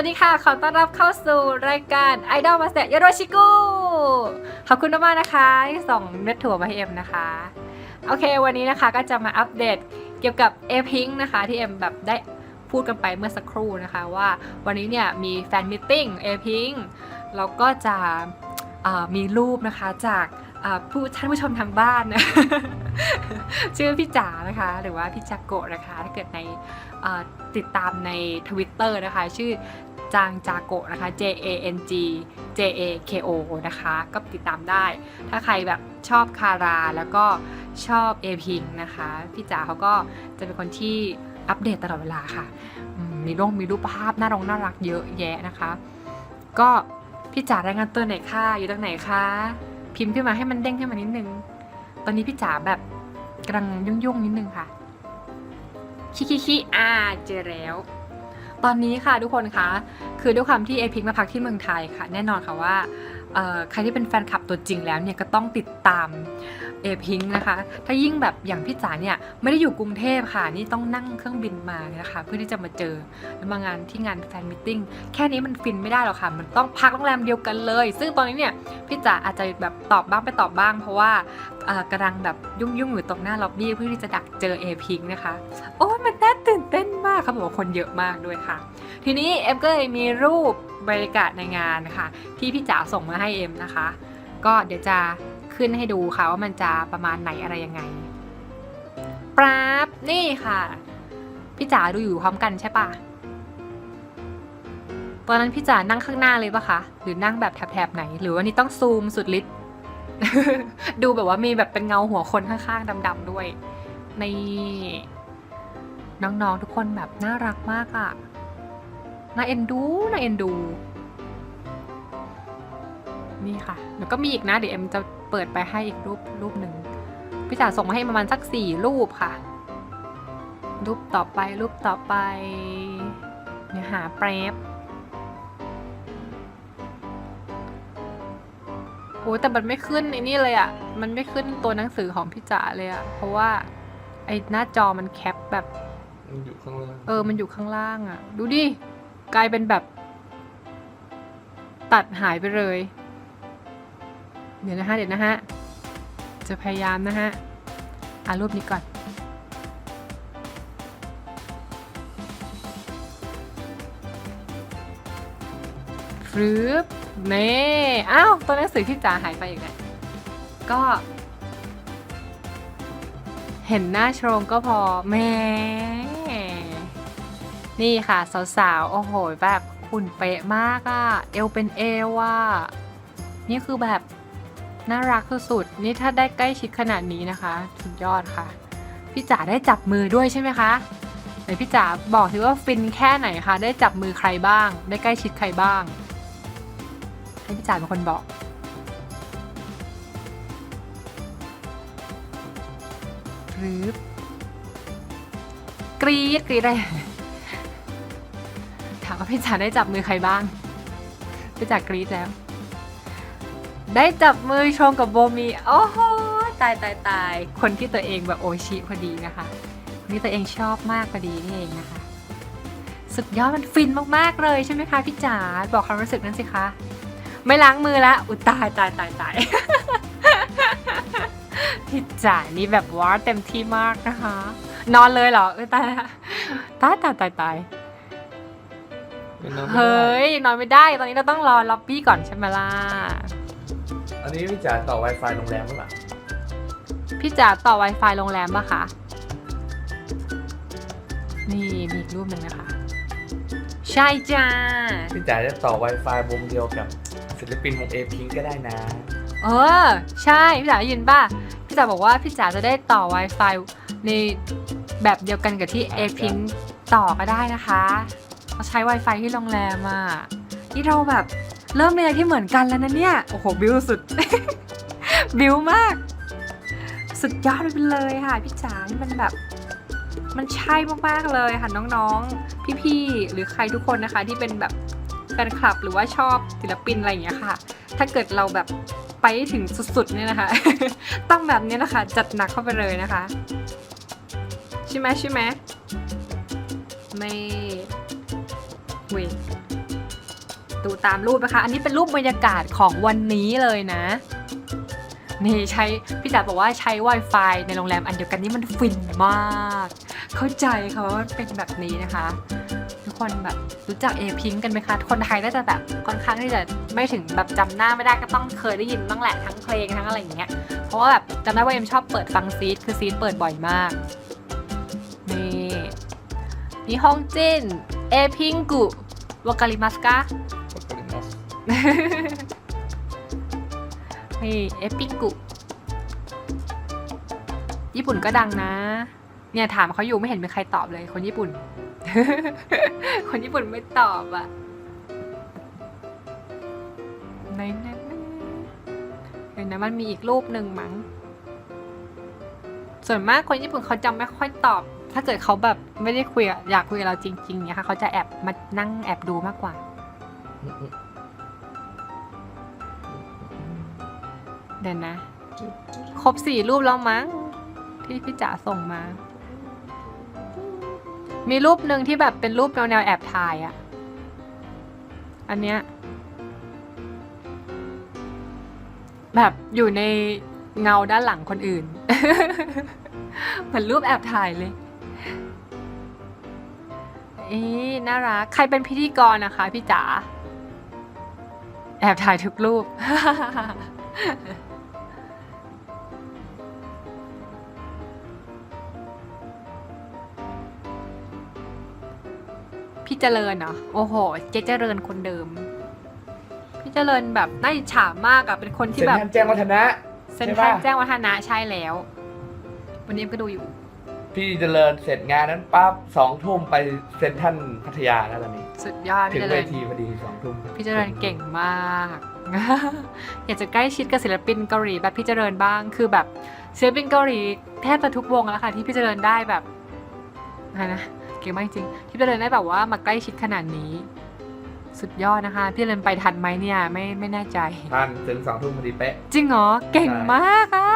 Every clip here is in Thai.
วัสดีค่ะ ขอต้อนรับเข้าสู่รายการ Idol มาเซยโรชิกุขอบคุณมากนะคะที่ส่งเม็ดถั่วมาให้เอ็มนะคะ โอเค วันนี้นะคะก็จะมาอัปเดตเกี่ยวกับ a p i n k นะคะ ที่เอ็มแบบได้พูดกันไปเมื่อสักครู่นะคะ ว่าวันนี้เนี่ยมีแฟนมิทติ้ง a p i n k แล้วก็จะมีรูปนะคะจากผู้ท่านผู้ชมทางบ้านนะชื่อพี่จ๋านะคะ หรือว่าพี่จักโกะนะคะ ถ้าเกิดในติดตามใน Twitter นะคะ ชื่อ จางจาโกะนะคะ J A N G J A K O นะคะ ก็ติดตามได้ ถ้าใครแบบชอบคาราแล้วก็ชอบเอพิงนะคะ พี่จ๋าเขาก็จะเป็นคนที่อัปเดตตลอดเวลาค่ะ มีรูปมีรูปภาพน่ารงน่ารักเยอะแยะนะคะ ก็พี่จ๋ารายงานตัวไหนคะอยู่ตรงไหนคะพิมพ์ขึ้นมาให้มันเด้งขึ้นมานิดนึง ตอนนี้พี่จ๋าแบบกำลังยุ่งๆนิดนึงค่ะคิคิคิอ่าเจอแล้ว ตอนนี้ค่ะทุกคนคะคือด้วยความที่เอพิกมาพักที่เมืองไทยค่ะ แน่นอนค่ะว่าใครที่เป็นแฟนคลับตัวจริงแล้วเนี่ยก็ต้องติดตามเอพิงนะคะ ถ้ายิ่งแบบอย่างพี่จ๋าเนี่ยไม่ได้อยู่กรุงเทพค่ะ นี่ต้องนั่งเครื่องบินมานะคะ เพื่อที่จะมาเจอแล้วมางานที่งานแฟนมิทติ้งแค่นี้มันฟินไม่ได้หรอกค่ะ มันต้องพักโรงแรมเดียวกันเลย ซึ่งตอนนี้เนี่ยพี่จ๋าอาจจะแบบตอบบ้างไปตอบบ้าง เพราะว่า กำลังแบบยุ่งๆอยู่ตรงหน้าล็อบบี้เพื่อที่จะดักเจอเอพิงนะคะ โอ้มันน่าตื่นเต้นมากเขาบอกว่าคนเยอะมากด้วยค่ะ ทีนี้เอ็มก็เลยมีรูปบรรยากาศในงานนะคะที่พี่จ๋าส่งมาให้เอ็มนะคะ ก็เดี๋ยวจะขึ้นให้ดูค่ะว่ามันจะประมาณไหนอะไรยังไงปราบนี่ค่ะพี่จ๋าดูอยู่พร้อมกันใช่ปะตอนนั้นพี่จ๋านั่งข้างหน้าเลยปะคะ หรือนั่งแบบแถบๆไหน หรือว่านี่ต้องซูมสุดฤทธิ์ ดูแบบว่ามีแบบเป็นเงาหัวคนข้างๆดำๆด้วย ในน้องๆทุกคนแบบน่ารักมากอะน่าเอ็นดูน่าเอ็นดู นี่ค่ะ แล้วก็มีอีกนะ เดี๋ยวเอ็มจะเปิดไปให้อีกรูปรูปหนึ่งพี่จ๋าส่งมาให้ประมาณสักสี่รูปค่ะ รูปต่อไปรูปต่อไป เนี่ยหาแปรบ อ้แต่มันไม่ขึ้นไอ้นี่เลยอะ่ะ มันไม่ขึ้นตัวหนังสือของพี่จ๋าเลยอะ่ะ เพราะว่าไอ้หน้าจอมันแคปแบบ มันอยู่ข้างล่างเออ มันอยู่ข้างล่างอะ่ะ ดูดิ กลายเป็นแบบ ตัดหายไปเลย เดี๋ยวนะฮะ เดี๋ยวนะฮะ จะพยายามนะฮะ อ่ารูปนี้ก่อน ฟรึบ เน่อ้าวตัวหนังสือที่จ๋าหายไปอีกแล้วก็ เห็นหน้าโชรงก็พอแม่นี่ค่ะ สาวๆ โอ้โห แบบหุ่นเป๊ะมากอะเอวเป็นเอวอะนี่คือแบบ น่ารักสุดๆนี่ถ้าได้ใกล้ชิดขนาดนี้นะคะสุดยอดค่ะ พี่จ๋าได้จับมือด้วยใช่ไหมคะไหนพี่จ๋าบอกสิว่าฟินแค่ไหนคะ ได้จับมือใครบ้าง ได้ใกล้ชิดใครบ้าง ให้พี่จ๋าเป็นคนบอก หรือกรีดกรีดอะไรถามว่าพี่จ๋าได้จับมือใครบ้าง พี่จ๋ากรีดแล้ว ได้จับมือชงกับโบมี โอ้โห ตายตายตาย คนที่ตัวเองแบบโอชิพอดีนะคะ คนที่ตัวเองชอบมากพอดีนี่เองนะคะ สุดยอดมันฟินมาก ๆ เลยใช่ไหมคะพี่จ๋า บอกความรู้สึกนั้นสิคะ ไม่ล้างมือละอุยตายตายตายตาย พี่จ๋านี่แบบว่าเต็มที่มากนะคะ นอนเลยเหรอเออตายละตายตายตายตายเป็นน้ำไม่ได้เฮ้ยนอนไม่ได้ ตอนนี้เราต้องรอล็อบบี้ก่อนใช่ไหมล่ะ อันนี้พี่จ๋าต่อ Wi-Fi โรงแรมหรือเปล่าพี่จ๋าต่อ Wi-Fi โรงแรมปะคะ นี่มีอีกรูปหนึ่งนะคะ ใช่จ้า พี่จ๋าจะต่อ Wi-Fi วงเดียวกับ ศิลปินวงเอพิงก็ได้นะ เออ ใช่ พี่จ๋าได้ยินป่ะ พี่จ๋าบอกว่าพี่จ๋าจะได้ต่อ Wi-Fi ในแบบเดียวกันกับที่ a p i n ต่อก็ได้นะคะเราใช้ Wi-Fi ที่โรงแรมอะที่เราแบบเริ่มมีอะไรที่เหมือนกันแล้วนะเนี่ย โอ้โห บิวสุด บิวมาก สุดยอดไปเลยค่ะ พี่จ๋านี่มันแบบ มันใช่มากๆเลยค่ะน้องๆ พี่ๆ หรือใครทุกคนนะคะที่เป็นแบบแฟนคลับหรือว่าชอบศิลปินอะไรอย่างเงี้ยค่ะ ถ้าเกิดเราแบบไปถึงสุดๆเนี่ยนะคะ ต้องแบบนี้นะคะ จัดหนักเข้าไปเลยนะคะ ใช่ไหมใช่ไหมไม่เวทดูตามรูปนะคะ อันนี้เป็นรูปบรรยากาศของวันนี้เลยนะ นี่ใช้พี่จ๋าบอกว่าใช้ Wi-Fi ในโรงแรมอันเดียวกันนี่มันฟินมาก เข้าใจค่ะว่ามันเป็นแบบนี้นะคะ คนแบบรู้จักเอพิงกันไหมคะ คนไทยน่าจะแบบค่อนข้างที่จะไม่ถึงแบบจำหน้าไม่ได้ก็ต้องเคยได้ยินบ้างแหละทั้งเพลงทั้งอะไรอย่างเงี้ย เพราะว่าแบบจำได้ว่าเอ็มชอบเปิดฟังซีดคือซีดเปิดบ่อยมาก นี่นิฮงจินเอพิงกุวากาลิมัสกะกดกลิ่นเนาะนี่เอพิงกุญี่ปุ่นก็ดังนะ เนี่ยถามเขาอยู่ไม่เห็นมีใครตอบเลย คนญี่ปุ่น คนญี่ปุ่นไม่ตอบอะไหนนะเห็นนะมันมีอีกรูปหนึ่งมั้ง ส่วนมากคนญี่ปุ่นเขาจะไม่ค่อยตอบ ถ้าเกิดเขาแบบไม่ได้คุยอะอยากคุยกับเราจริงๆเนี่ยค่ะเขาจะแอบมานั่งแอบดูมากกว่า เดี๋ยวนะ ครบสี่รูปแล้วมั้ง ที่พี่จ๋าส่งมา มีรูปหนึ่งที่แบบเป็นรูปแนวแนวแอบถ่ายอะอันเนี้ยแบบอยู่ในเงาด้านหลังคนอื่น เหมือนรูปแอบถ่ายเลยเอ๊ะน่ารัก ใครเป็นพิธีกรนะคะ พี่จ๋า แอบถ่ายทุกรูป เจริญเหรอโอ้โห เจ๊เจริญคนเดิม พี่เจริญแบบน่าอิจฉามากอะเป็นคนที่เซ็นแบบทรัลแจ้งวัฒนะ เซ็นใช่ทรัลปะ แจ้งวัฒนะใช่แล้ว วันนี้เอ็มก็ดูอยู่ พี่เจริญเสร็จงานนั้นปั๊บสองทุ่มไปเซ็นทรัลพัทยาแล้วตอนนี้ สุดยอดถึพี่งเจเวริญทีพอดีสองทุ่มพี่เจริญเก่งมาก อยากจะใกล้ชิดกับศิลปินเกาหลีแบบพี่เจริญบ้างคือแบบศิลปินเกาหลีแทบจะทุกวงแล้วค่ะที่พี่เจริญได้แบบอะไรนะ เก่งมากจริงที่พี่เจริญได้แบบว่ามาใกล้ชิดขนาดนี้ สุดยอดนะคะ พี่เจริญไปทันไหมเนี่ยไม่ไม่แน่ใจทันถึงสองทุ่มพอดีเป๊ะ จริงเหรอ เก่งใช่มากอะ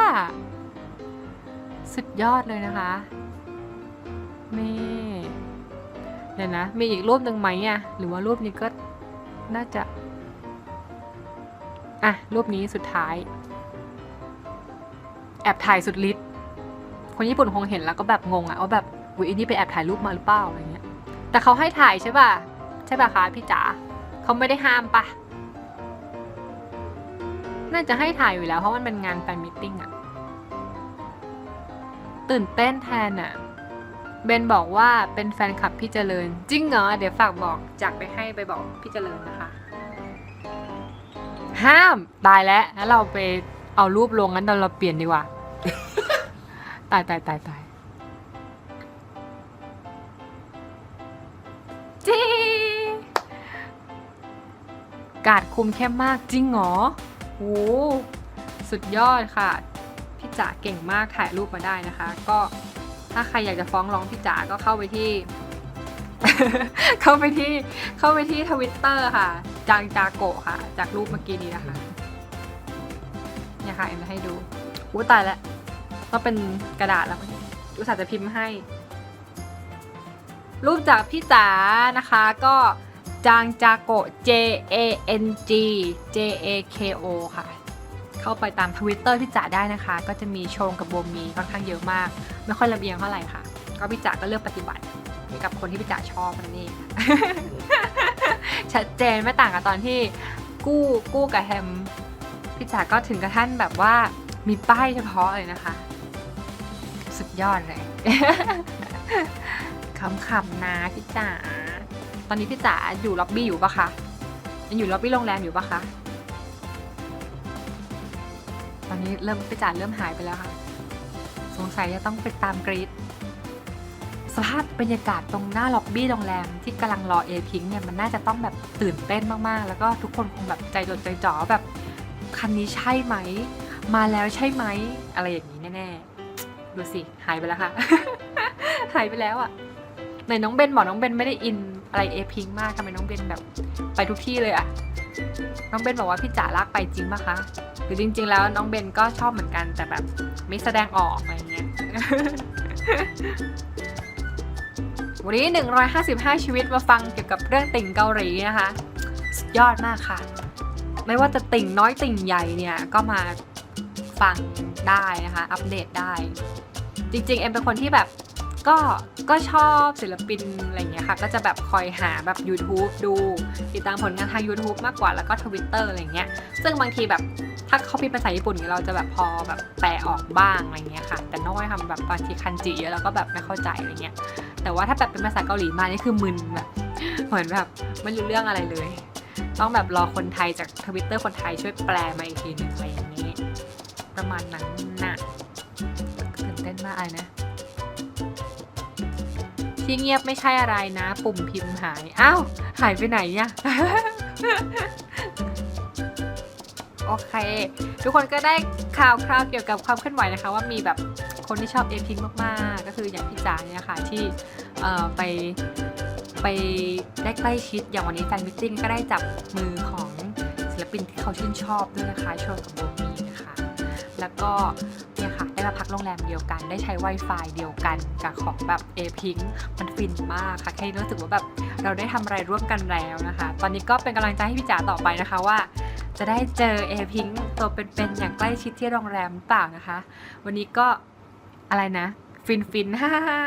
สุดยอดเลยนะคะนี่เดี๋ยวนะ มีอีกรูปหนึ่งไหมอะหรือว่ารูปนี้ก็น่าจะอะรูปนี้สุดท้าย แอบถ่ายสุดฤทธิ์คนญี่ปุ่นคงเห็นแล้วก็แบบงงอะว่าแบบ อุ้ยอันนี้ไปแอบถ่ายรูปมาหรือเปล่าอะไรเงี้ย แต่เขาให้ถ่ายใช่ป่ะ ใช่ป่ะคะพี่จ๋าเขาไม่ได้ห้ามปะน่าจะให้ถ่ายอยู่แล้วเพราะมันเป็นงานแฟนมิทติ้งอะตื่นเต้นแทนอะเบนบอกว่าเป็นแฟนคลับพี่เจริญ จริงเหรอ เดี๋ยวฝากบอกจากไปให้ไปบอกพี่เจริญนะคะ ห้ามตายแล้วแล้วเราไปเอารูปลงงั้นเราเราเปลี่ยนดีกว่า ตายตายตายตาย กาดคุมเข้มมากจริงเหรอโอ้สุดยอดค่ะ พี่จ๋าเก่งมากถ่ายรูปมาได้นะคะ ก็ถ้าใครอยากจะฟ้องร้องพี่จ๋าก็เข้าไปที่ เข้าไปที่เข้าไปที่ทวิตเตอร์ค่ะ จางจาโกะค่ะ จากรูปเมื่อกี้นี้นะคะเนี่ยค่ะเอ็มจะให้ดูอู้ตายแล้วต้องเป็นกระดาษแล้วอุตส่าห์จะพิมพ์ให้ รูปจากพี่จ๋านะคะก็ จางจาโก J A N G J A K O ค่ะ เข้าไปตามทวิตเตอร์พี่จ๋าได้นะคะ ก็จะมีโชงกับโบมีค่อนข้างเยอะมาก ไม่ค่อยระเบียงเท่าไหร่ค่ะ ก็พี่จ๋าก็เลือกปฏิบัติกับคนที่พี่จ๋าชอบนั่นเองชัดเจนไม่ต่างกับตอนที่กู้กู้กับแฮมพี่จ๋าก็ถึงกระทั่งแบบว่ามีป้ายเฉพาะเลยนะคะ สุดยอดเลยขำๆนะพี่จ๋า อนนี้พี่จ๋าอยู่ล็อบบี้อยู่ปะคะยังอยู่ล็อบบี้โรงแรมอยู่ปะคะตอนนี้เริ่มพี่จ๋าเริ่มหายไปแล้วค่ะ สงสัยจะต้องไปตามกรีดสภาพบรรยากาศตรงหน้าล็อบบี้โรงแรมที่กำลังรอเอพิงเนี่ยมันน่าจะต้องแบบตื่นเต้นมากๆ แล้วก็ทุกคนคงแบบใจจดใจจ่อแบบคันนี้ใช่ไหม มาแล้วใช่ไหม อะไรอย่างนี้แน่ๆ ดูสิ หายไปแล้วค่ะ หายไปแล้วอะ่ะ นน้องเบนบอกน้องเบนไม่ได้อินอะไรเอพิงมากทำไมน้องเบนแบบ ไปทุกที่เลยอะ่ะน้องเบนบอกว่าพี่จ๋าลากไปจริงปะคะหรือจริง ๆ แล้วน้องเบนก็ชอบเหมือนกันแต่แบบไม่แสดงออกอะไรเงี้ยวันนี้ 155 ชีวิตมาฟังเกี่ยวกับเรื่องติ่งเกาหลีนะคะสุดยอดมากค่ะ ไม่ว่าจะติ่งน้อยติ่งใหญ่เนี่ยก็มาฟังได้นะคะ อัปเดตได้ จริงๆ เอ็มเป็นคนที่แบบ ก็ก็ชอบศิลปินอะไรเงี้ยค่ะ ก็จะแบบคอยหาแบบ YouTube ดูติดตามผลงานทาง YouTube มากกว่าแล้วก็ Twitter อะไรเงี้ย ซึ่งบางทีแบบถ้าเขาพิมพ์ภาษาญี่ปุ่นเราจะแบบพอแบบแปลออกบ้างอะไรเงี้ยค่ะ แต่น้อยทำแบบบางทีคันจิเยอะแล้วก็แบบไม่เข้าใจอะไรเงี้ย แต่ว่าถ้าแบบเป็นภาษาเกาหลีมานี่คือมึนแบบเหมือนแบบไม่รู้เรื่องอะไรเลย ต้องแบบรอคนไทยจากทวิตเตอร์คนไทยช่วยแปลมาอีกทีหนึ่งอะไรอย่างนี้ ประมาณนั้นน่ะตื่นเต้นมากอะไรนะ ที่เงียบไม่ใช่อะไรนะ ปุ่มพิมพ์หาย อ้าว หายไปไหนเนี่ย โอเค ทุกคนก็ได้ข่าวคราวเกี่ยวกับความเคลื่อนไหวนะคะ ว่ามีแบบคนที่ชอบเอพิงมาก ๆ ก็คืออย่างพี่จ๋าเนี่ยค่ะ ที่ไปไปได้ใกล้ชิดอย่างวันนี้แฟนมิทติ้งก็ได้จับมือของศิลปินที่เขาชื่นชอบด้วยนะคะโชว์กับโบมี แล้วก็เนี่ยค่ะ ได้มาพักโรงแรมเดียวกัน ได้ใช้ Wi-Fi เดียวกันกับของแบบ a p i n k มันฟินมากค่ะแค่รู้สึกว่าแบบเราได้ทำอะไรร่วมกันแล้วนะคะ ตอนนี้ก็เป็นกำลังใจให้พี่จ๋าต่อไปนะคะว่า จะได้เจอ a p i n k ตัวเป็นๆอย่างใกล้ชิดที่โรงแรมหรือเปล่านะคะ วันนี้ก็อะไรนะ ฟินฟินฮ่าฮ่า